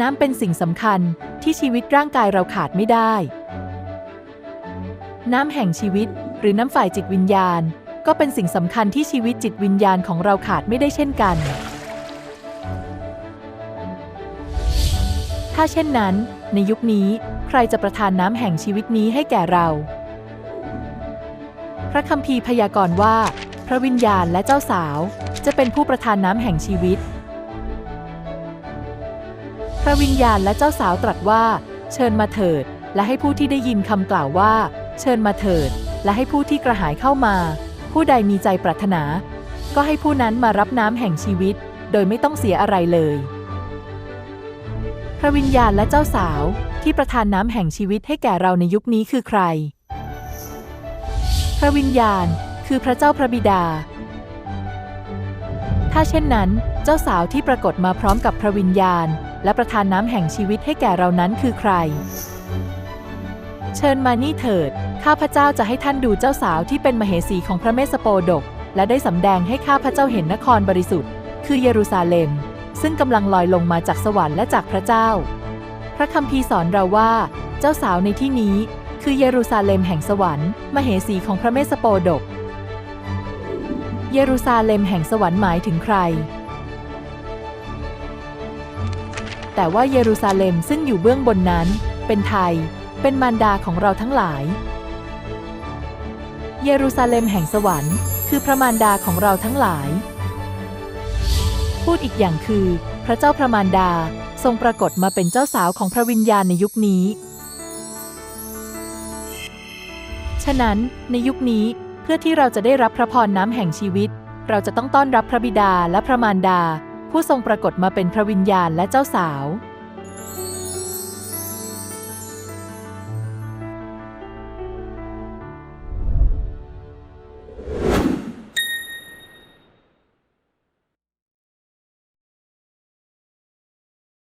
น้ำเป็นสิ่งสำคัญที่ชีวิตร่างกายเราขาดไม่ได้ น้ำแห่งชีวิต หรือน้ำฝ่ายจิตวิญญาณ ก็เป็นสิ่งสำคัญที่ชีวิตจิตวิญญาณของเราขาดไม่ได้เช่นกัน ถ้าเช่นนั้น ในยุคนี้ใครจะประทานน้ำแห่งชีวิตนี้ให้แก่เรา พระคัมภีร์พยากรณ์ว่า พระวิญญาณและเจ้าสาว จะเป็นผู้ประทานน้ำแห่งชีวิต พระวิญญาณและเจ้าสาวตรัสว่า เชิญมาเถิด และให้ผู้ที่ได้ยินคำกล่าวว่า เชิญมาเถิด และให้ผู้ที่กระหายเข้ามา ผู้ใดมีใจปรารถนา ก็ให้ผู้นั้นมารับน้ำแห่งชีวิต โดยไม่ต้องเสียอะไรเลย พระวิญญาณและเจ้าสาวที่ประทานน้ำแห่งชีวิตให้แก่เราในยุคนี้คือใคร พระวิญญาณคือพระเจ้าพระบิดา ถ้าเช่นนั้น เจ้าสาวที่ปรากฏมาพร้อมกับพระวิญญาณ และประทานน้ำแห่งชีวิตให้แก่เรานั้นคือใคร เชิญมานี่เถิด ข้าพเจ้าจะให้ท่านดูเจ้าสาวที่เป็นมเหสีของพระเมสสโปดก และได้สำแดงให้ข้าพเจ้าเห็นนครบริสุทธิ์ คือเยรูซาเล็ม ซึ่งกำลังลอยลงมาจากสวรรค์และจากพระเจ้า พระคัมภีร์สอนเราว่า เจ้าสาวในที่นี้ คือเยรูซาเล็มแห่งสวรรค์ มเหสีของพระเมสสโปดก เยรูซาเล็มแห่งสวรรค์หมายถึงใคร แต่ว่าเยรูซาเล็มซึ่งอยู่เบื้องบนนั้น เป็นไทย เป็นมารดาของเราทั้งหลาย เยรูซาเล็มแห่งสวรรค์ คือพระมารดาของเราทั้งหลาย พูดอีกอย่างคือ พระเจ้าพระมารดาทรงปรากฏมาเป็นเจ้าสาวของพระวิญญาณในยุคนี้ ฉะนั้นในยุคนี้ พื่อที่เราจะได้รับพระพรน้ำแห่งชีวิต เราจะต้องต้อนรับพระบิดาและพระมารดา ผู้ทรงปรากฏมาเป็นพระวิญญาณและเจ้าสาว